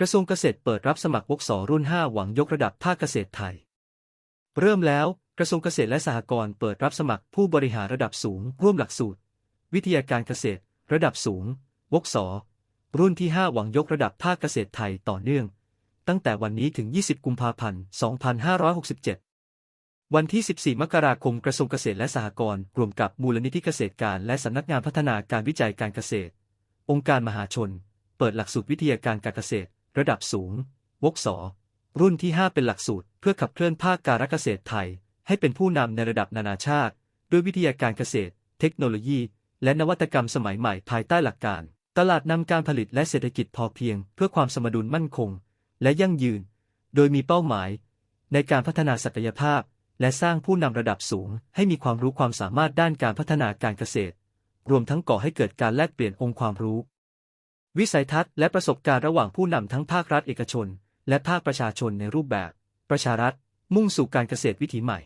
กระทรวงเกษตรเปิดรับสมัครวกสรุ่น 5 หวังยกระดับภาคเกษตรไทย เริ่มแล้วกระทรวงเกษตรและสหกรณ์เปิดรับสมัครผู้บริหารระดับสูง ร่วมหลักสูตร วิทยาการเกษตร ระดับสูง วกสรุ่นที่ 5 หวังยกระดับภาคเกษตรไทยต่อเนื่อง ตั้งแต่วันนี้ถึง 20 กุมภาพันธ์ 2567 วันที่ 14 มกราคมกระทรวงเกษตรและสหกรณ์รวมกับมูลนิธิเกษตรการและสำนักงานพัฒนาการวิจัยการเกษตร องค์การมหาชน เปิดหลักสูตรวิทยาการการเกษตร ระดับสูง วกสรุ่นที่ 5 เป็นหลักสูตร เพื่อขับเคลื่อนภาคการเกษตรไทย ให้เป็นผู้นำในระดับนานาชาติ ด้วยวิทยาการเกษตร เทคโนโลยี และนวัตกรรมสมัยใหม่ภายใต้หลักการ ตลาดนำการผลิตและเศรษฐกิจพอเพียง เพื่อความสมดุลมั่นคง และยั่งยืน โดยมีเป้าหมาย ในการพัฒนาศักยภาพ และสร้างผู้นำระดับสูง ให้มีความรู้ความสามารถด้านการพัฒนาการเกษตร รวมทั้งก่อให้เกิดการแลกเปลี่ยนองค์ความรู้ วิสัยทัศน์และประสบการณ์ระหว่างผู้นำทั้งภาครัฐเอกชน และภาคประชาชนในรูปแบบ ประชารัฐ มุ่งสู่การเกษตรวิถีใหม่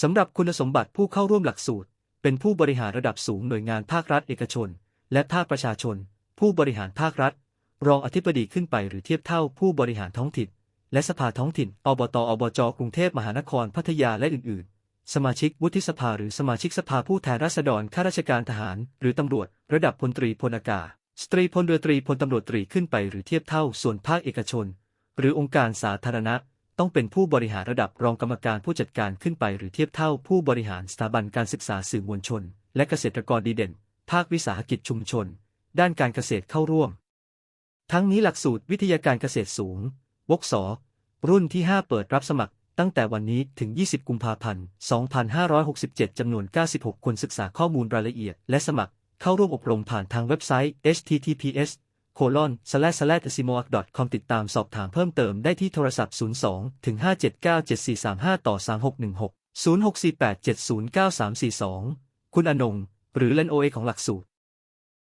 สำหรับคุณสมบัติผู้เข้าร่วมหลักสูตร เป็นผู้บริหารระดับสูงหน่วยงานภาครัฐเอกชน และภาคประชาชน ผู้บริหารภาครัฐ รองอธิบดีขึ้นไปหรือเทียบเท่าผู้บริหารท้องถิ่น และสภาท้องถิ่น อบต อบจ กรุงเทพมหานคร พัทยา และอื่น ๆ สมาชิกวุฒิสภาหรือสมาชิกสภาผู้แทนราษฎร ข้าราชการทหาร หรือตำรวจ ระดับพลตรีพลอากาศ สตรีพลเรือตรีพลตำรวจตรีขึ้นไปหรือเทียบเท่าส่วนภาคเอกชน หรือองค์การสาธารณะ ต้องเป็นผู้บริหารระดับรองกรรมการผู้จัดการขึ้นไปหรือเทียบเท่าผู้บริหารสถาบันการศึกษาสื่อมวลชน และเกษตรกรดีเด่น ภาควิสาหกิจชุมชน ด้านการเกษตรเข้าร่วม ทั้งนี้หลักสูตรวิทยาการเกษตรสูง วกสรุ่นที่ 5 เปิดรับสมัครตั้งแต่วันนี้ถึง 20 กุมภาพันธ์ 2567 จำนวน 96 คนศึกษาข้อมูลรายละเอียด และสมัคร เข้าร่วมอบรมผ่านทางเว็บไซต์ https colon slash slash simoac com ติดตามสอบถามเพิ่มเติมได้ที่โทรศัพท์ 02ถึง579 7435 ต่อ 3616 0648 709342 คุณอนง หรือเลนโอเอของหลักสูตร